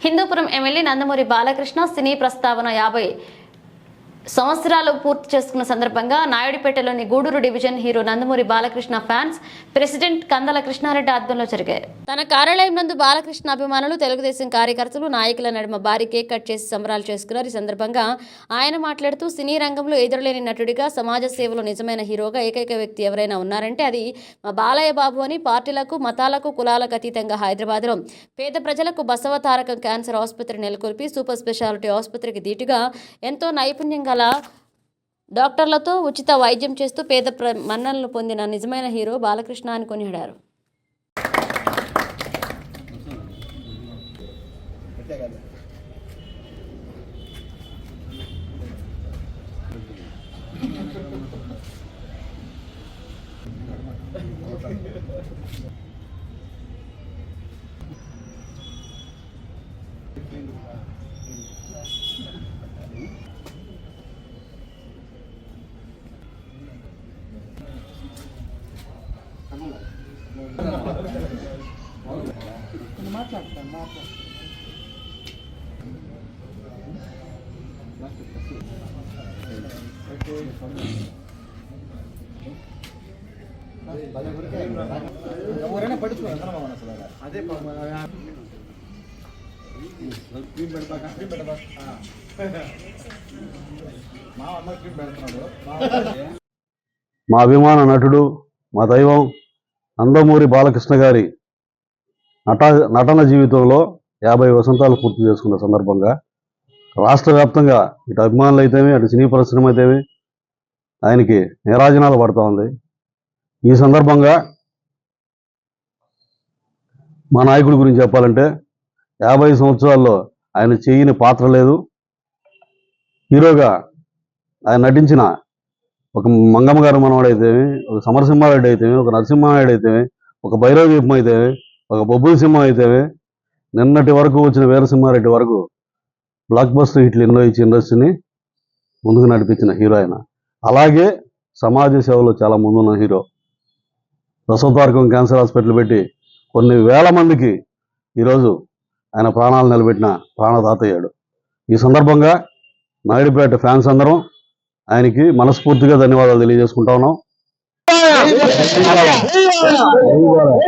Hindupuram MLA Nandamuri Balakrishna cine ప్రస్తావన యాభై సంవత్సరాలు పూర్తి చేసుకున్న సందర్భంగా నాయుడుపేటలోని Gudur division hero Nandamuri Balakrishna fans president Kandala Krishnareddy ఆధ్వర్యంలో జరిగాయి. తన కార్యాలయం నందు బాలకృష్ణ అభిమానులు తెలుగుదేశం కార్యకర్తలు నాయకుల నడుమ భారీ కేక్ కట్ చేసి సంబరాలు చేసుకున్నారు. ఈ సందర్భంగా ఆయన మాట్లాడుతూ సినీ రంగంలో ఎదురులేని నటుడిగా సమాజ సేవలో నిజమైన హీరోగా ఏకైక వ్యక్తి ఎవరైనా ఉన్నారంటే అది మా బాలయ్య బాబు అని పార్టీలకు మతాలకు కులాలకు అతీతంగా హైదరాబాద్లో పేద ప్రజలకు బసవ తారకం క్యాన్సర్ ఆసుపత్రి నెలకొల్పి సూపర్ స్పెషాలిటీ ఆసుపత్రికి ధీటుగా ఎంతో నైపుణ్యంగా గల డాక్టర్లతో ఉచిత వైద్యం చేస్తూ పేద ప్ర మన్ననలు పొందిన నిజమైన హీరో బాలకృష్ణ అని కొనియాడారు. ఎవరైనా పట్టించుకోరు అందరం అదే క్రీమ్ పెడతా క్రీమ్ పెడతా మా అమ్మ క్రీమ్ పెడుతున్నాడు మా అభిమాన నటుడు మా దైవం నందమూరి బాలకృష్ణ గారి నట నటన జీవితంలో యాభై వసంతాలు పూర్తి చేసుకున్న సందర్భంగా రాష్ట్ర వ్యాప్తంగా ఇటు అభిమానులు అయితేమి అటు సినీ పరిశ్రమ అయితేమి ఆయనకి నీరాజనాలు పడుతూ ఉంది. ఈ సందర్భంగా మా నాయకుడి గురించి చెప్పాలంటే యాభై సంవత్సరాల్లో ఆయన చేయని పాత్ర లేదు. హీరోగా ఆయన నటించిన ఒక మంగమ్మ గారు మనవాడు అయితేమి ఒక సమరసింహారెడ్డి అయితేమి ఒక నరసింహారెడ్డి అయితేమి ఒక భైరవ దీపం అయితేమి ఒక బొబ్బుల సింహం అయితేమి నిన్నటి వరకు వచ్చిన వీరసింహారెడ్డి వరకు బ్లాక్ బస్టర్ హిట్లు ఎన్నో ఇచ్చి ఇండస్ట్రీని ముందుకు నడిపించిన హీరో ఆయన. అలాగే సమాజ సేవలో చాలా ముందున్న హీరో. రసవతారకం క్యాన్సర్ హాస్పిటల్ పెట్టి కొన్ని వేల మందికి ఈరోజు ఆయన ప్రాణాలు నిలబెట్టిన ప్రాణదాత అయ్యాడు. ఈ సందర్భంగా నాయుడుపేట ఫ్యాన్స్ అందరం ఆయనకి మనస్ఫూర్తిగా ధన్యవాదాలు తెలియజేసుకుంటా ఉన్నాం.